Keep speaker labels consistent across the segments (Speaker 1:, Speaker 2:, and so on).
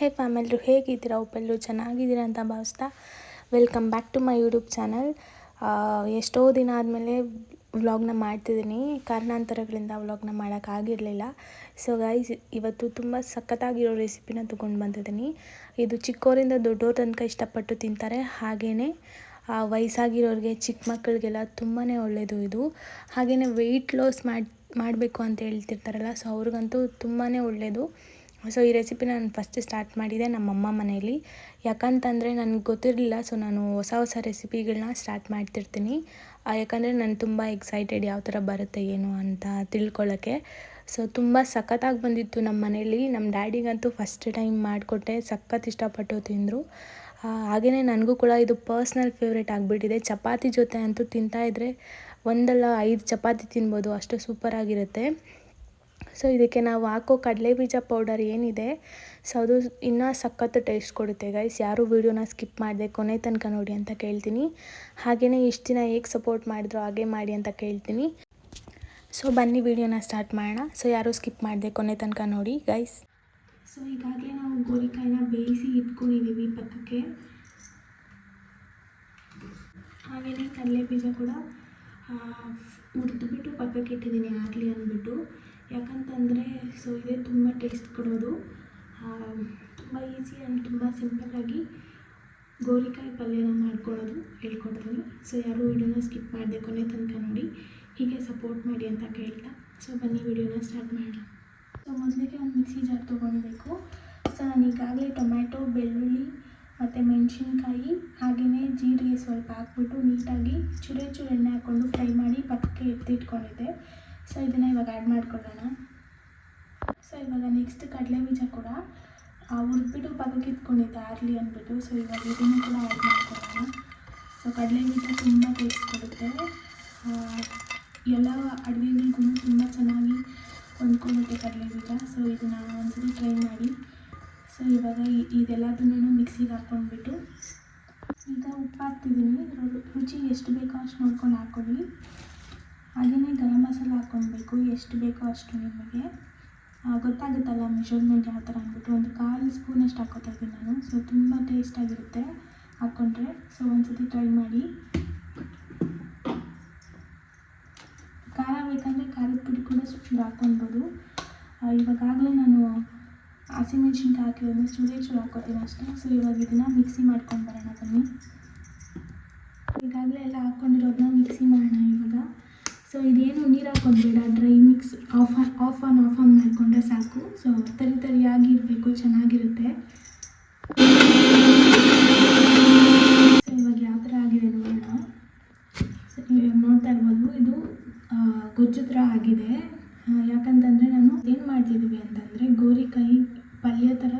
Speaker 1: ಹೇ ಫ್ಯಾಮಿಲ್ರು ಹೇಗಿದ್ದೀರಾ? ಒಬ್ಬೆಲ್ಲರೂ ಚೆನ್ನಾಗಿದ್ದೀರಾ ಅಂತ ಭಾವಿಸ್ತಾ welcome back to my YouTube channel. ಎಷ್ಟೋ ದಿನ ಆದಮೇಲೆ ವ್ಲಾಗ್ನ ಮಾಡ್ತಿದ್ದೀನಿ. ಕಾರಣಾಂತರಗಳಿಂದ ವ್ಲಾಗ್ನ ಮಾಡೋಕ್ಕಾಗಿರಲಿಲ್ಲ ಸೊ ಗೈಸ್ ಇವತ್ತು ತುಂಬ ಸಖತ್ತಾಗಿರೋ ರೆಸಿಪಿನ ತೊಗೊಂಡು ಬಂದಿದ್ದೀನಿ. ಇದು ಚಿಕ್ಕವರಿಂದ ದೊಡ್ಡೋರ ತನಕ ಇಷ್ಟಪಟ್ಟು ತಿಂತಾರೆ. ಹಾಗೆಯೇ ವಯಸ್ಸಾಗಿರೋರಿಗೆ ಚಿಕ್ಕ ಮಕ್ಕಳಿಗೆಲ್ಲ ತುಂಬಾ ಒಳ್ಳೆಯದು ಇದು. ಹಾಗೆಯೇ ವೆಯ್ಟ್ ಲಾಸ್ ಮಾಡಿ, ಮಾಡಬೇಕು ಅಂತ ಹೇಳ್ತಿರ್ತಾರಲ್ಲ ಸೊ ಅವ್ರಿಗಂತೂ ತುಂಬಾ ಒಳ್ಳೆಯದು ಸೊ ಈ ರೆಸಿಪಿ ನಾನು ಫಸ್ಟ್ ಸ್ಟಾರ್ಟ್ ಮಾಡಿದೆ ನಮ್ಮಮ್ಮ ಮನೆಯಲ್ಲಿ. ಯಾಕಂತಂದರೆ ನನಗೆ ಗೊತ್ತಿರಲಿಲ್ಲ ಸೊ ನಾನು ಹೊಸ ಹೊಸ ರೆಸಿಪಿಗಳನ್ನ ಸ್ಟಾರ್ಟ್ ಮಾಡ್ತಿರ್ತೀನಿ. ಯಾಕಂದರೆ ನಾನು ತುಂಬ ಎಕ್ಸೈಟೆಡ್ ಯಾವ ಥರ ಬರುತ್ತೆ, ಏನು ಅಂತ ತಿಳ್ಕೊಳ್ಳೋಕ್ಕೆ ಸೊ ತುಂಬ ಸಖತ್ತಾಗಿ ಬಂದಿತ್ತು ನಮ್ಮ ಮನೇಲಿ ನಮ್ಮ ಡ್ಯಾಡಿಗಂತೂ ಫಸ್ಟ್ ಟೈಮ್ ಮಾಡಿಕೊಟ್ಟೆ, ಸಖತ್ ಇಷ್ಟಪಟ್ಟು ತಿಂದರು. ಹಾಗೆಯೇ ನನಗೂ ಕೂಡ ಇದು ಪರ್ಸ್ನಲ್ ಫೇವ್ರೇಟ್ ಆಗಿಬಿಟ್ಟಿದೆ. ಚಪಾತಿ ಜೊತೆ ಅಂತೂ ತಿಂತಾಯಿದ್ರೆ ಒಂದಲ್ಲ ಐದು ಚಪಾತಿ ತಿನ್ಬೋದು, ಅಷ್ಟು ಸೂಪರಾಗಿರುತ್ತೆ ಸೊ ಇದಕ್ಕೆ ನಾವು ಹಾಕೋ ಕಡಲೆ ಬೀಜ ಪೌಡರ್ ಏನಿದೆ, ಸೊ ಅದು ಇನ್ನೂ ಸಖತ್ತು ಟೇಸ್ಟ್ ಕೊಡುತ್ತೆ ಗೈಸ್ ಯಾರು ವೀಡಿಯೋನ ಸ್ಕಿಪ್ ಮಾಡಿದೆ ಕೊನೆ ತನಕ ನೋಡಿ ಅಂತ ಕೇಳ್ತೀನಿ. ಹಾಗೆಯೇ ಇಷ್ಟು ದಿನ ಹೇಗೆ ಸಪೋರ್ಟ್ ಮಾಡಿದ್ರು ಹಾಗೆ ಮಾಡಿ ಅಂತ ಕೇಳ್ತೀನಿ. ಸೊ ಬನ್ನಿ ವೀಡಿಯೋನ ಸ್ಟಾರ್ಟ್ ಮಾಡೋಣ. ಸೊ ಯಾರು ಸ್ಕಿಪ್ ಮಾಡಿದೆ ಕೊನೆ ತನಕ ನೋಡಿ ಗೈಸ್
Speaker 2: ಸೊ ಈಗಾಗಲೇ ನಾವು ಗೋರಿಕಾಯಿನ ಬೇಯಿಸಿ ಇಟ್ಕೊಂಡಿದ್ದೀವಿ ಪಕ್ಕಕ್ಕೆ. ಹಾಗೆಯೇ ಕಡಲೆ ಬೀಜ ಕೂಡ ಹುರಿದ್ಬಿಟ್ಟು ಪಕ್ಕಕ್ಕೆ ಇಟ್ಟಿದ್ದೀನಿ ಆಗಲಿ ಅಂದ್ಬಿಟ್ಟು. ಯಾಕಂತಂದರೆ ಸೊ ಇದೇ ತುಂಬ ಟೇಸ್ಟ್ ಕೊಡೋದು. ತುಂಬ ಈಸಿ ಆ್ಯಂಡ್ ತುಂಬ ಸಿಂಪಲ್ಲಾಗಿ ಗೋರಿಕಾಯಿ ಪಲ್ಯನ ಮಾಡ್ಕೊಳ್ಳೋದು ಹೇಳ್ಕೊಡ್ತೀನಿ ಸೊ ಯಾರು ವೀಡಿಯೋನ ಸ್ಕಿಪ್ ಮಾಡಿದೆ ಕೊನೆ ತನಕ ನೋಡಿ. ಹೀಗೆ ಸಪೋರ್ಟ್ ಮಾಡಿ ಅಂತ ಕೇಳ್ತಾ. ಸೊ ಬನ್ನಿ, ವೀಡಿಯೋನ ಸ್ಟಾರ್ಟ್ ಮಾಡೋಣ. ಸೊ ಮೊದಲಿಗೆ ಒಂದು ಮಿಕ್ಸಿ ಜಾರ್ ತೊಗೊಳ್ಬೇಕು ಸೊ ನಾನು ಈಗಾಗಲೇ ಟೊಮ್ಯಾಟೊ, ಬೆಳ್ಳುಳ್ಳಿ ಮತ್ತು ಮೆಣಸಿನ್ಕಾಯಿ ಹಾಗೆಯೇ ಜೀರಿಗೆ ಸ್ವಲ್ಪ ಹಾಕ್ಬಿಟ್ಟು ನೀಟಾಗಿ ಚುರೆ ಚೂರು ಎಣ್ಣೆ ಹಾಕ್ಕೊಂಡು ಫ್ರೈ ಮಾಡಿ ಪಕ್ಕಕ್ಕೆ ಎತ್ತಿಟ್ಕೊಂಡಿದ್ದೆ ಸೊ ಇದನ್ನು ಇವಾಗ ಆ್ಯಡ್ ಮಾಡ್ಕೊಳ್ಳೋಣ. ಸೊ ಇವಾಗ ನೆಕ್ಸ್ಟ್ ಕಡಲೆ ಬೀಜ ಕೂಡ ಹುರ್ಬಿಟ್ಟು ಪಕ್ಕಕ್ಕೆ ಇಟ್ಕೊಂಡಿದ್ದೆ ಅಂದ್ಬಿಟ್ಟು ಸೊ ಇವಾಗ ಇದನ್ನು ಕೂಡ ಆ್ಯಡ್ ಮಾಡ್ಕೊಳ್ಳೋಣ. ಸೊ ಕಡಲೆ ಬೀಜ ತುಂಬ ಟೇಸ್ಟ್ ಕೊಡುತ್ತೆ. ಎಲ್ಲ ಅಡುಗೆಗಳಿಗೂ ತುಂಬ ಚೆನ್ನಾಗಿ ಹೊಂದ್ಕೊಳ್ಳುತ್ತೆ ಕಡಲೆ ಬೀಜ. ಸೊ ಇದನ್ನು ಒಂದ್ಸರಿ ಟ್ರೈ ಮಾಡಿ. ಸೊ ಇವಾಗ ಇದೆಲ್ಲದನ್ನೂ ಮಿಕ್ಸಿಗೆ ಹಾಕ್ಕೊಂಡ್ಬಿಟ್ಟು, ಈಗ ಉಪ್ಪು ಹಾಕ್ತಿದ್ದೀನಿ ರುಚಿಗೆ ಎಷ್ಟು ಬೇಕೋ ಅಷ್ಟು ನೋಡ್ಕೊಂಡು ಹಾಕ್ಕೊಳ್ಳಿ. ಹಾಗೆಯೇ ಗರಂ ಮಸಾಲ ಹಾಕ್ಕೊಳ್ಬೇಕು. ಎಷ್ಟು ಬೇಕೋ ಅಷ್ಟು ನಿಮಗೆ. ಗೊತ್ತಾಗುತ್ತಲ್ಲ ಮೆಷರ್ಮೆಂಟ್ ಯಾವ ಥರ ಅಂದ್ಬಿಟ್ಟು. ಒಂದು ಕಾಲು ಸ್ಪೂನಷ್ಟು ಹಾಕೋತಾ ಇದ್ದೀನಿ ನಾನು. ಸೊ ತುಂಬ ಟೇಸ್ಟಾಗಿರುತ್ತೆ ಹಾಕ್ಕೊಂಡ್ರೆ. ಸೊ ಒಂದ್ಸತಿ ಟ್ರೈ ಮಾಡಿ. ಖಾರ ಬೇಕಂದರೆ ಖಾರದ ಪುಡಿ ಕೂಡ ಚೂರು ಹಾಕ್ಕೊಳ್ಬೋದು. ಇವಾಗಾಗಲೇ ನಾನು ಹಸಿಮೆಣ್ಸಿನ್ಕಾಯಿ ಹಾಕಿರೋದನ್ನ ಚೂರೇ ಚೂರು ಹಾಕ್ಕೋತೀನಿ ಅಷ್ಟೇ. ಸೊ ಇವಾಗ ಇದನ್ನು ಮಿಕ್ಸಿ ಮಾಡ್ಕೊಂಡು ಬರೋಣ ಬನ್ನಿ. ಈಗಾಗಲೇ ಎಲ್ಲ ಹಾಕ್ಕೊಂಡಿರೋದನ್ನ ಮಿಕ್ಸಿ ಮಾಡೋಣ ಇವಾಗ. ಸೊ ಇದೇನು ನೀರು ಹಾಕೋದ್ಬೇಡ dry mix off off on off on ಮಾಡಿಕೊಂಡ್ರೆ ಸಾಕು. ಸೊ ತರಿ ತರಿಯಾಗಿ ಇರಬೇಕು, ಚೆನ್ನಾಗಿರುತ್ತೆ. ಸೊ ಇವಾಗ ಯಾವ ಥರ ಆಗಿದೆ ನೋಡೋಣ. ಸೊ ನೋಡ್ತಾ ಇರ್ಬೋದು, ಇದು ಗೊಜ್ಜು ಥರ ಆಗಿದೆ. ಯಾಕಂತಂದರೆ ನಾನು ಏನು ಮಾಡ್ತಿದ್ದೀವಿ ಅಂತಂದರೆ ಗೋರಿಕಾಯಿ ಪಲ್ಯ ಥರ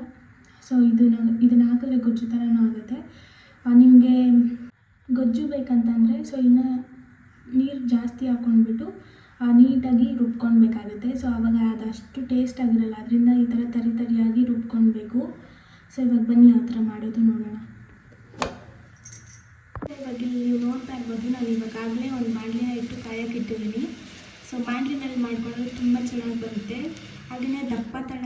Speaker 2: ಸೊ ಇದನ್ನು ಇದನ್ನು ಹಾಕಿದ್ರೆ ಗೊಜ್ಜು ಥರನೂ ಆಗುತ್ತೆ. ನಿಮಗೆ ಗೊಜ್ಜು ಬೇಕಂತಂದರೆ ಸೊ ಇನ್ನು ನೀರು ಜಾಸ್ತಿ ಹಾಕ್ಕೊಂಡ್ಬಿಟ್ಟು ನೀಟಾಗಿ ರುಬ್ಕೊಳ್ಬೇಕಾಗುತ್ತೆ. ಸೊ ಆವಾಗ ಅದಷ್ಟು ಟೇಸ್ಟ್ ಆಗಿರಲ್ಲ. ಅದರಿಂದ ಈ ಥರ ತರಿ ತರಿಯಾಗಿ ರುಬ್ಕೊಳ್ಬೇಕು. ಸೊ ಇವಾಗ ಬನ್ನಿ ಯಾವ ಥರ ಮಾಡೋದು ನೋಡೋಣ. ಇವಾಗ ನೀವು ನೋಡ್ತಾ ಇರ್ಬೋದು ನಾನು ಇವಾಗಾಗಲೇ ಒಂದು ಬಾಣಲೆ ಇಟ್ಟು ಕಾಯಕ್ಕೆ ಇಟ್ಟಿದ್ದೀನಿ ಸೊ ಬಾಣಲಿನಲ್ಲಿ ಮಾಡಿಕೊಂಡ್ರೆ ತುಂಬ ಚೆನ್ನಾಗಿ ಬರುತ್ತೆ. ಹಾಗೆಯೇ ದಪ್ಪ ತಳ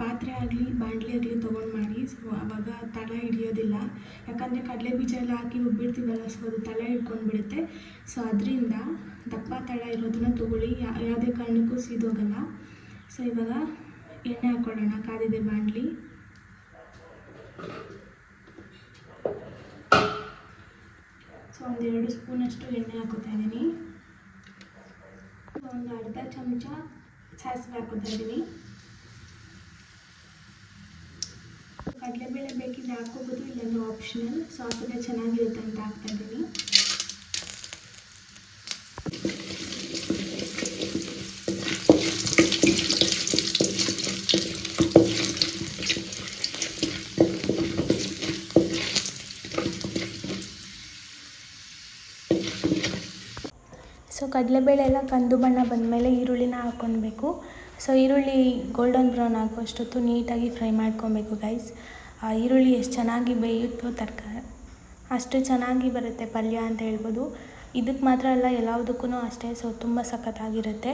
Speaker 2: ಪಾತ್ರೆ ಆಗಲಿ ಬಾಣಲಿ ಆಗಲಿ ತೊಗೊಂಡು ಮಾಡಿ. ಸೊ ಆವಾಗ ತಳ ಹಿಡಿಯೋದಿಲ್ಲ. ಯಾಕಂದರೆ ಕಡಲೆ ಬೀಜ ಎಲ್ಲ ಹಾಕಿ ರುಬ್ಬಿರ್ತೀವಲ್ಲ ಸೊ ಅದು ತಳ ಹಿಡ್ಕೊಂಡು ಬಿಡುತ್ತೆ. ಸೊ ಅದರಿಂದ ದಪ್ಪ ತಳ ಇರೋದನ್ನ ತೊಗೊಳ್ಳಿ. ಯಾವುದೇ ಕಾರಣಕ್ಕೂ ಸೀದೋಗಲ್ಲ. ಸೊ ಇವಾಗ ಎಣ್ಣೆ ಹಾಕ್ಕೊಳ್ಳೋಣ ಕಾದಿದೆ ಬಾಣಲಿ ಸೊ ಒಂದೆರಡು ಸ್ಪೂನಷ್ಟು ಎಣ್ಣೆ ಹಾಕೋತಾ ಇದ್ದೀನಿ. ಒಂದು ಅರ್ಧ ಚಮಚ ಸಾಸಿವೆ ಹಾಕೋತಾ ಇದ್ದೀನಿ. ಕಡಲೆಬೇಳೆ ಬೇಕಿದ್ರೆ ಹಾಕೋಬೋದು ಇಲ್ಲಾಂದ್ರೆ ಆಪ್ಷನಲ್ ಸೊ ಎಲ್ಲ ಚೆನ್ನಾಗಿರುತ್ತೆ ಅಂತ ಹಾಕ್ತಾ ಇದ್ದೀನಿ.
Speaker 1: ಸೊ ಕಡಲೆಬೇಳೆ ಎಲ್ಲ ಕಂದು ಬಣ್ಣ ಬಂದಮೇಲೆ ಈರುಳ್ಳಿನ ಹಾಕ್ಕೊಳ್ಬೇಕು. ಸೊ ಈರುಳ್ಳಿ ಗೋಲ್ಡನ್ ಬ್ರೌನ್ ಆಗೋಷ್ಟೊತ್ತು ನೀಟಾಗಿ ಫ್ರೈ ಮಾಡ್ಕೊಬೇಕು ಗೈಸ್ ಆ ಈರುಳ್ಳಿ ಎಷ್ಟು ಚೆನ್ನಾಗಿ ಬೇಯುತ್ತೋ ತರಕಾರಿ ಅಷ್ಟು ಚೆನ್ನಾಗಿ ಬರುತ್ತೆ ಪಲ್ಯ ಅಂತ ಹೇಳ್ಬೋದು. ಇದಕ್ಕೆ ಮಾತ್ರ ಅಲ್ಲ ಎಲ್ಲದಕ್ಕೂ ಅಷ್ಟೇ, ಸೊ ತುಂಬ ಸಖತ್ತಾಗಿರುತ್ತೆ.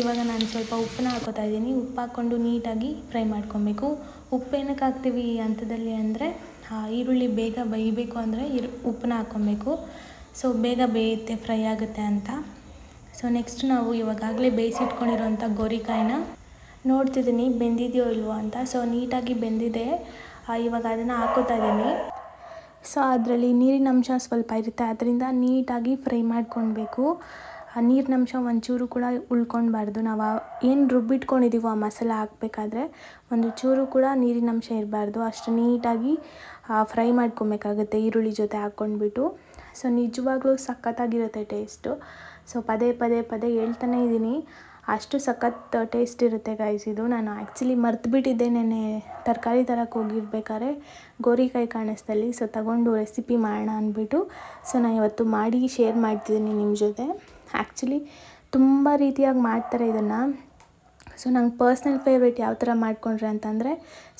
Speaker 2: ಇವಾಗ ನಾನು ಸ್ವಲ್ಪ ಉಪ್ಪನ್ನ ಹಾಕೋತಾ ಇದ್ದೀನಿ. ಉಪ್ಪು ಹಾಕ್ಕೊಂಡು ನೀಟಾಗಿ ಫ್ರೈ ಮಾಡ್ಕೊಬೇಕು. ಉಪ್ಪು ಏನಕ್ಕೆ ಹಾಕ್ತೀವಿ ಈ ಹಂತದಲ್ಲಿ ಅಂದರೆ ಈರುಳ್ಳಿ ಬೇಗ ಬೇಯಬೇಕು ಅಂದರೆ ಇರು, ಉಪ್ಪನ್ನ ಹಾಕ್ಕೊಬೇಕು. ಸೊ ಬೇಗ ಬೇಯುತ್ತೆ, ಫ್ರೈ ಆಗುತ್ತೆ ಅಂತ. ಸೊ ನೆಕ್ಸ್ಟ್ ನಾವು ಇವಾಗಾಗಲೇ ಬೇಯಿಸಿಟ್ಕೊಂಡಿರೋಂಥ ಗೋರಿಕಾಯಿನ ನೋಡ್ತಿದ್ದೀನಿ ಬೆಂದಿದೆಯೋ ಇಲ್ವೋ ಅಂತ. ಸೊ ನೀಟಾಗಿ ಬೆಂದಿದೆ. ಇವಾಗ ಅದನ್ನು ಹಾಕೋತಾ ಇದ್ದೀನಿ ಸೊ ಅದರಲ್ಲಿ ನೀರಿನ ಅಂಶ ಸ್ವಲ್ಪ ಇರುತ್ತೆ. ಅದರಿಂದ ನೀಟಾಗಿ ಫ್ರೈ ಮಾಡ್ಕೊಳ್ಬೇಕು ಆ, ನೀರಿನ ಅಂಶ ಒಂಚೂರು ಕೂಡ ಉಳ್ಕೊಳ್ಬಾರ್ದು ನಾವು ಏನು ರುಬ್ಬಿಟ್ಕೊಂಡಿದ್ದೀವೋ ಆ ಮಸಾಲ ಹಾಕಬೇಕಾದ್ರೆ ಒಂದು ಚೂರು ಕೂಡ ನೀರಿನ ಅಂಶ ಇರಬಾರ್ದು. ಅಷ್ಟು ನೀಟಾಗಿ ಫ್ರೈ ಮಾಡ್ಕೊಬೇಕಾಗುತ್ತೆ ಈರುಳ್ಳಿ ಜೊತೆ ಹಾಕ್ಕೊಂಡ್ಬಿಟ್ಟು. ಸೊ ನಿಜವಾಗ್ಲೂ ಸಖತ್ತಾಗಿರುತ್ತೆ ಟೇಸ್ಟು. ಸೊ ಪದೇ ಪದೇ ಪದೇ ಹೇಳ್ತಾನೆ ಇದ್ದೀನಿ ಅಷ್ಟು ಸಖತ್ ಟೇಸ್ಟ್ ಇರುತ್ತೆ ಗೈಸ್ ಇದು ನಾನು ಆ್ಯಕ್ಚುಲಿ ಮರ್ತುಬಿಟ್ಟಿದ್ದೆ ನೆನ್ನೆ. ತರಕಾರಿ ತರಕ್ಕೆ ಹೋಗಿರ್ಬೇಕಾದ್ರೆ ಗೋರಿಕಾಯಿ ಕಾಣಿಸ್ತಲ್ಲಿ ಸೊ ತಗೊಂಡು ರೆಸಿಪಿ ಮಾಡೋಣ ಅಂದ್ಬಿಟ್ಟು. ಸೊ ನಾನು ಇವತ್ತು ಮಾಡಿ ಶೇರ್ ಮಾಡ್ತಿದ್ದೀನಿ ನಿಮ್ಮ ಜೊತೆ. ಆ್ಯಕ್ಚುಲಿ ತುಂಬ ರೀತಿಯಾಗಿ ಮಾಡ್ತಾರೆ ಇದನ್ನು. ಸೊ ನಂಗೆ ಪರ್ಸ್ನಲ್ ಫೇವ್ರೇಟ್ ಯಾವ ಥರ ಮಾಡಿಕೊಂಡ್ರೆ ಅಂತಂದರೆ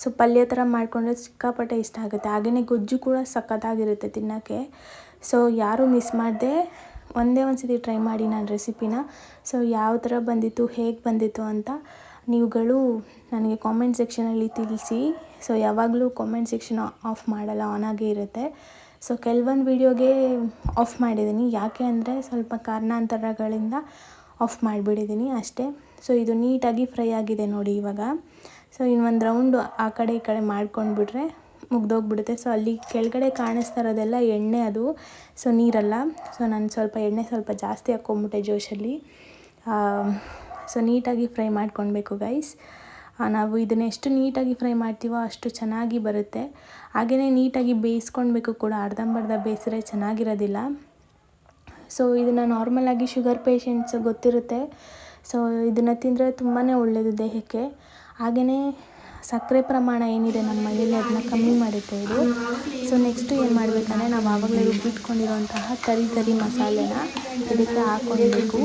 Speaker 2: ಸೊ ಪಲ್ಯ ಥರ ಮಾಡಿಕೊಂಡ್ರೆ ಸಿಕ್ಕಾಪಟ್ಟೆ ಇಷ್ಟ ಆಗುತ್ತೆ. ಹಾಗೆಯೇ ಗೊಜ್ಜು ಕೂಡ ಸಖತ್ತಾಗಿರುತ್ತೆ ತಿನ್ನೋಕ್ಕೆ. ಸೊ ಯಾರೂ ಮಿಸ್ ಮಾಡದೆ. ಒಂದೇ ಒಂದು ಸತಿ ಟ್ರೈ ಮಾಡಿ ನಾನು ರೆಸಿಪಿನ ಸೊ ಯಾವ ಥರ ಬಂದಿತ್ತು, ಹೇಗೆ ಬಂದಿತ್ತು ಅಂತ ನೀವುಗಳು ನನಗೆ ಕಾಮೆಂಟ್ ಸೆಕ್ಷನಲ್ಲಿ ತಿಳಿಸಿ. ಸೊ ಯಾವಾಗಲೂ ಕಾಮೆಂಟ್ ಸೆಕ್ಷನ್ ಆಫ್ ಮಾಡಲ್ಲ ಆನ್ ಆಗೇ ಇರುತ್ತೆ. ಸೊ ಕೆಲವೊಂದು ವೀಡಿಯೋಗೆ ಆಫ್ ಮಾಡಿದ್ದೀನಿ ಯಾಕೆ ಅಂದರೆ ಸ್ವಲ್ಪ ಕಾರಣಾಂತರಗಳಿಂದ ಆಫ್ ಮಾಡಿಬಿಟ್ಟಿದ್ದೀನಿ ಅಷ್ಟೇ. ಸೊ ಇದು ನೀಟಾಗಿ ಫ್ರೈ ಆಗಿದೆ ನೋಡಿ ಇವಾಗ. ಸೊ ಇನ್ನೊಂದು ರೌಂಡು ಆ ಕಡೆ ಈ ಕಡೆ ಮಾಡ್ಕೊಂಡ್ಬಿಟ್ರೆ ಮುಗ್ದೋಗ್ಬಿಡುತ್ತೆ. ಸೊ ಅಲ್ಲಿ ಕೆಳಗಡೆ ಕಾಣಿಸ್ತಾ ಇರೋದೆಲ್ಲ ಎಣ್ಣೆ ಅದು. ಸೊ ನೀರಲ್ಲ. ಸೊ ನಾನು ಸ್ವಲ್ಪ ಎಣ್ಣೆ ಸ್ವಲ್ಪ ಜಾಸ್ತಿ ಹಾಕ್ಕೊಂಬಿಟ್ಟೆ ಜೋಶಲ್ಲಿ. ಸೊ ನೀಟಾಗಿ ಫ್ರೈ ಮಾಡ್ಕೊಳ್ಬೇಕು ಗೈಸ್ ನಾವು ಇದನ್ನು ಎಷ್ಟು ನೀಟಾಗಿ ಫ್ರೈ ಮಾಡ್ತೀವೋ ಅಷ್ಟು ಚೆನ್ನಾಗಿ ಬರುತ್ತೆ. ಹಾಗೆಯೇ ನೀಟಾಗಿ ಬೇಯಿಸ್ಕೊಳ್ಬೇಕು ಕೂಡ. ಅರ್ಧಂಬರ್ಧ ಬೇಯಿಸಿದ್ರೆ ಚೆನ್ನಾಗಿರೋದಿಲ್ಲ. ಸೊ ಇದನ್ನು ನಾರ್ಮಲಾಗಿ ಶುಗರ್ ಪೇಷಂಟ್ಸ್ ಗೊತ್ತಿರುತ್ತೆ. ಸೊ ಇದನ್ನು ತಿಂದರೆ ತುಂಬಾ ಒಳ್ಳೆಯದು ದೇಹಕ್ಕೆ. ಹಾಗೆಯೇ ಸಕ್ಕರೆ ಪ್ರಮಾಣ ಏನಿದೆ ನಮ್ಮ ಮನೇಲಿ ಅದನ್ನ ಕಮ್ಮಿ ಮಾಡುತ್ತೆ ಇದು ಸೊ ನೆಕ್ಸ್ಟು ಏನು ಮಾಡಬೇಕಂದ್ರೆ ನಾವು ಆವಾಗಲೇ ರುಬ್ಬಿಟ್ಕೊಂಡಿರುವಂತಹ ತರಿ ತರಿ ಮಸಾಲೆನ ಇದಕ್ಕೆ ಹಾಕ್ಕೊಳ್ಬೇಕು.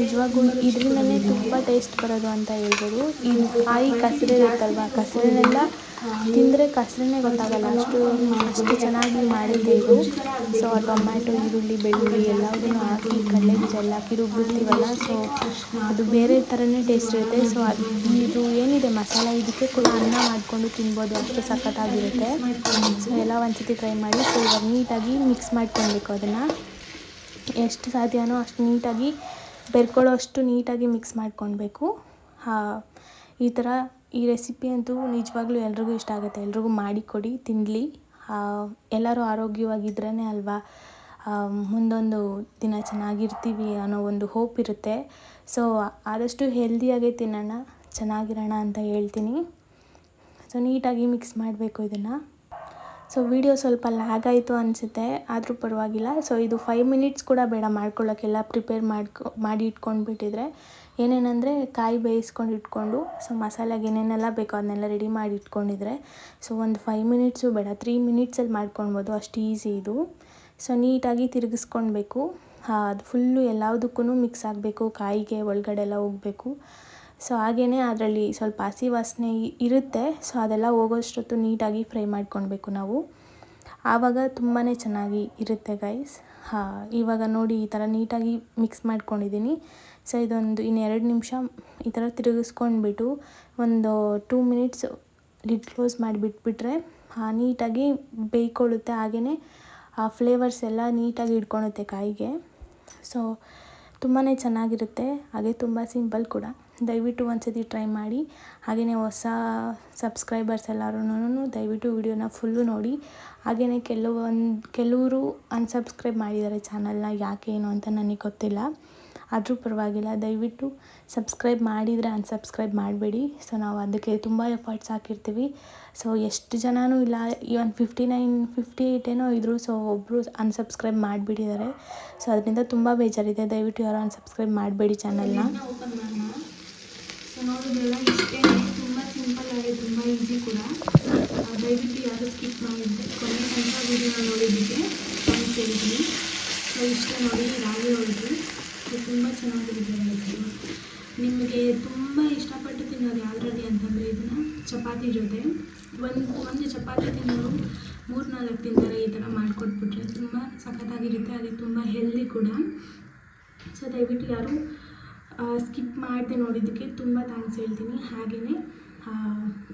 Speaker 2: ನಿಜವಾಗೂ ಇದರಿಂದಲೇ ತುಂಬ ಟೇಸ್ಟ್ ಬರೋದು ಅಂತ ಹೇಳ್ಬೋದು. ಈ ಕಾಯಿ ಕಸರಿರುತ್ತಲ್ವ ಕಸರನ್ನೆಲ್ಲ ತಿಂದರೆ ಕಷ್ಟನೇ ಗೊತ್ತಾಗಲ್ಲ. ಅಷ್ಟು ಅಷ್ಟು ಚೆನ್ನಾಗಿ ಮಾಡಿದ್ದೆ ಇದು. ಸೊ ಟೊಮ್ಯಾಟೊ, ಈರುಳ್ಳಿ, ಬೆಳ್ಳುಳ್ಳಿ ಎಲ್ಲದನ್ನು ಹಾಕಿ, ಕಡಲೆ ಎಲ್ಲ ಹಾಕಿ ರುಬ್ಬಿರ್ತೀವಲ್ಲ ಸೊ ಅದು ಬೇರೆ ಥರನೇ ಟೇಸ್ಟ್ ಇರುತ್ತೆ. ಸೊ ಅದು ಇದು ಏನಿದೆ ಮಸಾಲೆ? ಇದಕ್ಕೆ ಕೂಡ ಅನ್ನ ಮಾಡಿಕೊಂಡು ತಿನ್ಬೋದು. ಅಷ್ಟು ಸಖತ್ತಾಗಿರುತ್ತೆ. ಸೊ ಎಲ್ಲ ಒಂದ್ಸತಿ ಟ್ರೈ ಮಾಡಿ. ಸೊ ಇವಾಗ ನೀಟಾಗಿ ಮಿಕ್ಸ್ ಮಾಡ್ಕೊಳ್ಬೇಕು ಅದನ್ನು. ಎಷ್ಟು ಸಾಧ್ಯನೋ ಅಷ್ಟು ನೀಟಾಗಿ ಬೆರ್ಕೊಳ್ಳೋ ಅಷ್ಟು ನೀಟಾಗಿ ಮಿಕ್ಸ್ ಮಾಡ್ಕೊಳ್ಬೇಕು. ಈ ಥರ ಈ ರೆಸಿಪಿ ಅಂತೂ ನಿಜವಾಗ್ಲೂ ಎಲ್ರಿಗೂ ಇಷ್ಟ ಆಗುತ್ತೆ. ಎಲ್ರಿಗೂ ಮಾಡಿಕೊಡಿ ತಿನ್ನಲಿ ಎಲ್ಲರೂ ಆರೋಗ್ಯವಾಗಿದ್ರೇ ಅಲ್ವಾ? ಮುಂದೊಂದು ದಿನ ಚೆನ್ನಾಗಿರ್ತೀವಿ ಅನ್ನೋ ಒಂದು ಹೋಪ್ ಇರುತ್ತೆ. ಸೊ ಆದಷ್ಟು ಹೆಲ್ದಿಯಾಗೇ ತಿನ್ನೋಣ, ಚೆನ್ನಾಗಿರೋಣ ಅಂತ ಹೇಳ್ತೀನಿ. ಸೊ ನೀಟಾಗಿ ಮಿಕ್ಸ್ ಮಾಡಬೇಕು ಇದನ್ನು. ಸೊ ವಿಡಿಯೋ ಸ್ವಲ್ಪ ಲ್ಯಾಗ್ ಆಯಿತು ಅನಿಸುತ್ತೆ, ಆದರೂ ಪರವಾಗಿಲ್ಲ. ಸೊ ಇದು ಫೈವ್ ಮಿನಿಟ್ಸ್ ಕೂಡ ಬೇಡ ಮಾಡ್ಕೊಳ್ಳೋಕ್ಕೆಲ್ಲ ಪ್ರಿಪೇರ್ ಮಾಡ್ಕೊ, ಮಾಡಿ ಇಟ್ಕೊಂಡ್ಬಿಟ್ಟಿದ್ರೆ. ಏನೇನೆಂದರೆ ಕಾಯಿ ಬೇಯಿಸ್ಕೊಂಡು ಇಟ್ಕೊಂಡು ಸೊ ಮಸಾಲೆಗೆ ಏನೇನೆಲ್ಲ ಬೇಕೋ ಅದನ್ನೆಲ್ಲ ರೆಡಿ ಮಾಡಿ ಇಟ್ಕೊಂಡಿದ್ರೆ ಸೊ ಒಂದು ಫೈವ್ ಮಿನಿಟ್ಸು ಬೇಡ ತ್ರೀ ಮಿನಿಟ್ಸಲ್ಲಿ ಮಾಡ್ಕೊಳ್ಬೋದು, ಅಷ್ಟು ಈಸಿ ಇದು. ಸೊ ನೀಟಾಗಿ ತಿರುಗಿಸ್ಕೊಳ್ಬೇಕು. ಅದು ಫುಲ್ಲು ಎಲ್ಲದಕ್ಕೂ ಮಿಕ್ಸ್ ಆಗಬೇಕು, ಕಾಯಿಗೆ ಒಳಗಡೆ ಎಲ್ಲ ಹೋಗಬೇಕು. ಸೊ ಹಾಗೆಯೇ ಅದರಲ್ಲಿ ಸ್ವಲ್ಪ ಹಸಿ ವಾಸನೆ ಇರುತ್ತೆ ಸೊ ಅದೆಲ್ಲ ಹೋಗೋಷ್ಟೊತ್ತು ನೀಟಾಗಿ ಫ್ರೈ ಮಾಡ್ಕೊಳ್ಬೇಕು ನಾವು. ಆವಾಗ ತುಂಬಾ ಚೆನ್ನಾಗಿ ಇರುತ್ತೆ ಗೈಸ್ ಹಾಂ, ಇವಾಗ ನೋಡಿ ಈ ಥರ ನೀಟಾಗಿ ಮಿಕ್ಸ್ ಮಾಡ್ಕೊಂಡಿದ್ದೀನಿ. ಸೊ ಇದೊಂದು ಇನ್ನೆರಡು ನಿಮಿಷ ಈ ಥರ ತಿರುಗಿಸ್ಕೊಂಡ್ಬಿಟ್ಟು ಒಂದು ಟೂ ಮಿನಿಟ್ಸ್ ಲಿಡ್ ಕ್ಲೋಸ್ ಮಾಡಿಬಿಟ್ಬಿಟ್ರೆ ನೀಟಾಗಿ ಬೇಯ್ಕೊಳ್ಳುತ್ತೆ. ಹಾಗೆಯೇ ಆ ಫ್ಲೇವರ್ಸ್ ಎಲ್ಲ ನೀಟಾಗಿ ಇಟ್ಕೊಳುತ್ತೆ ಕಾಯಿಗೆ. ಸೊ ತುಂಬಾ ಚೆನ್ನಾಗಿರುತ್ತೆ. ಹಾಗೆ ತುಂಬ ಸಿಂಪಲ್ ಕೂಡ. ದಯವಿಟ್ಟು ಒಂದು ಸತಿ ಟ್ರೈ ಮಾಡಿ. ಹಾಗೆಯೇ ಹೊಸ ಸಬ್ಸ್ಕ್ರೈಬರ್ಸ್ ಎಲ್ಲರೂ ದಯವಿಟ್ಟು ವಿಡಿಯೋನ ಫುಲ್ಲು ನೋಡಿ. ಹಾಗೆಯೇ ಕೆಲವೊಂದು ಕೆಲವರು ಅನ್ಸಬ್ಸ್ಕ್ರೈಬ್ ಮಾಡಿದ್ದಾರೆ ಚಾನಲ್ನ ಯಾಕೆ ಏನು ಅಂತ ನನಗೆ ಗೊತ್ತಿಲ್ಲ. ಆದರೂ ಪರವಾಗಿಲ್ಲ, ದಯವಿಟ್ಟು ಸಬ್ಸ್ಕ್ರೈಬ್ ಮಾಡಿದರೆ ಅನ್ಸಬ್ಸ್ಕ್ರೈಬ್ ಮಾಡಬೇಡಿ. ಸೊ ನಾವು ಅದಕ್ಕೆ ತುಂಬ ಎಫರ್ಟ್ಸ್ ಹಾಕಿರ್ತೀವಿ. ಸೊ ಎಷ್ಟು ಜನನೂ ಇಲ್ಲ even fifty nine fifty eight ಏನೋ ಇದ್ದರು ಸೊ ಒಬ್ಬರು ಅನ್ಸಬ್ಸ್ಕ್ರೈಬ್ ಮಾಡಿಬಿಟ್ಟಿದ್ದಾರೆ. ಸೊ ಅದರಿಂದ ತುಂಬ ಬೇಜಾರಿದೆ. ದಯವಿಟ್ಟು ಯಾರು ಅನ್ಸಬ್ಸ್ಕ್ರೈಬ್ ಮಾಡಬೇಡಿ ಚಾನಲ್ನ
Speaker 3: ಮಾಡೋಣ ಇಷ್ಟೇ ತುಂಬ ಸಿಂಪಲ್ ಆಗಿ, ತುಂಬ ಈಸಿ ಕೂಡ. ದಯವಿಟ್ಟು ಯಾರು ಸ್ಕಿಪ್ ಮಾಡಿದ್ದೆ ಕೊನೆ ತನಕ ವೀಡಿಯೋನ ನೋಡಿದ್ದಕ್ಕೆ ಥ್ಯಾಂಕ್ಸ್ ಹೇಳ್ತೀನಿ ಸೊ, ಇಷ್ಟೇ ನೋಡಿ, ರಾಗಿ ಹೋಳಿಗೆ. ಸೊ ತುಂಬ ಚೆನ್ನಾಗಿರುತ್ತೆ. ನಿಮಗೆ ತುಂಬ ಇಷ್ಟಪಟ್ಟು ತಿನ್ನೋದು ಯಾವ್ದ್ರಲ್ಲಿ ಅಂತಂದರೆ ಇದನ್ನು. ಚಪಾತಿ ಜೊತೆ. ಒಂದು ಒಂದು ಚಪಾತಿ ತಿನ್ನೋರು ಮೂರು ನಾಲ್ಕು ತಿಂತಾರೆ ಈ ಥರ ಮಾಡಿಕೊಟ್ಬಿಟ್ರೆ. ತುಂಬ ಸಖತ್ತಾಗಿರುತ್ತೆ, ಅದು ತುಂಬ ಹೆಲ್ದಿ ಕೂಡ. ಸೊ, ದಯವಿಟ್ಟು ಯಾರು
Speaker 2: ಸ್ಕಿಪ್ ಮಾಡಿದೆ ನೋಡಿದ್ದಕ್ಕೆ ತುಂಬ ಥ್ಯಾಂಕ್ಸ್ ಹೇಳ್ತೀನಿ. ಹಾಗೆಯೇ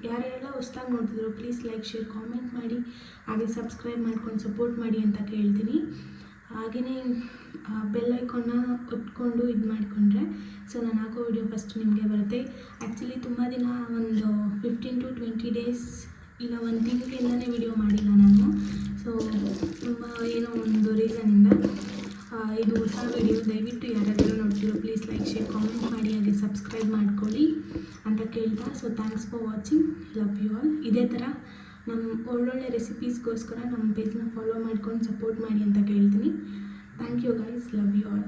Speaker 2: ಯಾರ್ಯಾರೆಲ್ಲ ಹೊಸ್ದಾಗಿ ನೋಡ್ತಿದ್ರು ಪ್ಲೀಸ್ ಲೈಕ್ ಶೇರ್ ಕಾಮೆಂಟ್ ಮಾಡಿ, ಹಾಗೆ ಸಬ್ಸ್ಕ್ರೈಬ್ ಮಾಡ್ಕೊಂಡು ಸಪೋರ್ಟ್ ಮಾಡಿ ಅಂತ ಕೇಳ್ತೀನಿ. ಹಾಗೆಯೇ ಬೆಲ್ ಐಕಾನ್ನ ಒತ್ಕೊಂಡು ಇದು ಮಾಡಿಕೊಂಡ್ರೆ ಸೊ ನಾನು ಹಾಕೋ ವಿಡಿಯೋ ಫಸ್ಟ್ ನಿಮಗೆ ಬರುತ್ತೆ. ಆ್ಯಕ್ಚುಲಿ ತುಂಬ ದಿನ ಒಂದು ಫಿಫ್ಟೀನ್ ಟು ಟ್ವೆಂಟಿ ಡೇಸ್ ಇಲ್ಲ ಒಂದು ತಿಂಗಳಿಂದನೇ ವಿಡಿಯೋ ಮಾಡಿಲ್ಲ ನಾನು. ಸೊ ತುಂಬ ಏನೋ ಒಂದು ರೀಸನಿಂದ ಇದು ಹೊಸ ವಿಡಿಯೋ ದಯವಿಟ್ಟು ಯಾರಾದರೂ ನೋಡ್ತಿರೋ ಪ್ಲೀಸ್ ಲೈಕ್ ಶೇರ್ ಕಾಮೆಂಟ್ ಮಾಡಿ, ಹಾಗೆ ಸಬ್ಸ್ಕ್ರೈಬ್ ಮಾಡ್ಕೊಳ್ಳಿ ಅಂತ ಕೇಳ್ತಾ. So thanks for watching love you all ಇದೇ ಥರ ನಮ್ಮ ಒಳ್ಳೊಳ್ಳೆ ರೆಸಿಪೀಸ್ಗೋಸ್ಕರ ನಮ್ಮ ಪೇಜ್ನ ಫಾಲೋ ಮಾಡ್ಕೊಂಡು ಸಪೋರ್ಟ್ ಮಾಡಿ ಅಂತ ಕೇಳ್ತೀನಿ. Thank you guys love you all